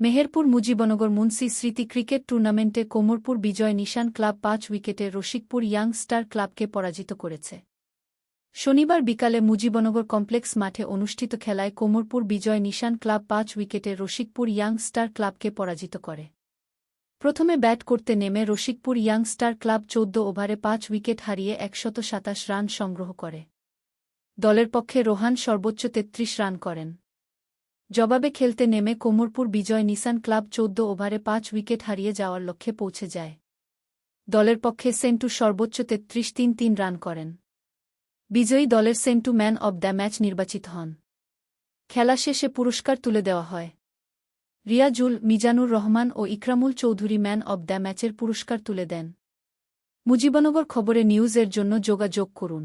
মেহেরপুর মুজিবনগর মুন্সি স্মৃতি ক্রিকেট টুর্নামেন্টে কোমরপুর বিজয় নিশান ক্লাব পাঁচ উইকেটে রসিকপুর ইয়াং স্টার ক্লাবকে পরাজিত করেছে। শনিবার বিকালে মুজিবনগর কমপ্লেক্স মাঠে অনুষ্ঠিত খেলায় কোমরপুর বিজয় নিশান ক্লাব পাঁচ উইকেটে রসিকপুর ইয়াং স্টার ক্লাবকে পরাজিত করে। প্রথমে ব্যাট করতে নেমে রসিকপুর ইয়াং স্টার ক্লাব চৌদ্দ ওভারে পাঁচ উইকেট হারিয়ে একশত সাতাশ রান সংগ্রহ করে। দলের পক্ষে রোহান সর্বোচ্চ তেত্রিশ রান করেন। জবাবে খেলতে নেমে কোমরপুর বিজয় নিসান ক্লাব চৌদ্দ ওভারে পাঁচ উইকেট হারিয়ে যাওয়ার লক্ষ্যে পৌঁছে যায়। দলের পক্ষে সেন্টু সর্বোচ্চ তেত্রিশ তিন তিন রান করেন। বিজয়ী দলের Sentu man of the match নির্বাচিত হন। খেলা শেষে পুরস্কার তুলে দেওয়া হয়। রিয়াজুল, মিজানুর রহমান ও Ikramul Chowdhury man of the ম্যাচের পুরস্কার তুলে দেন। মুজিবনগর খবরে নিউজের জন্য যোগাযোগ করুন।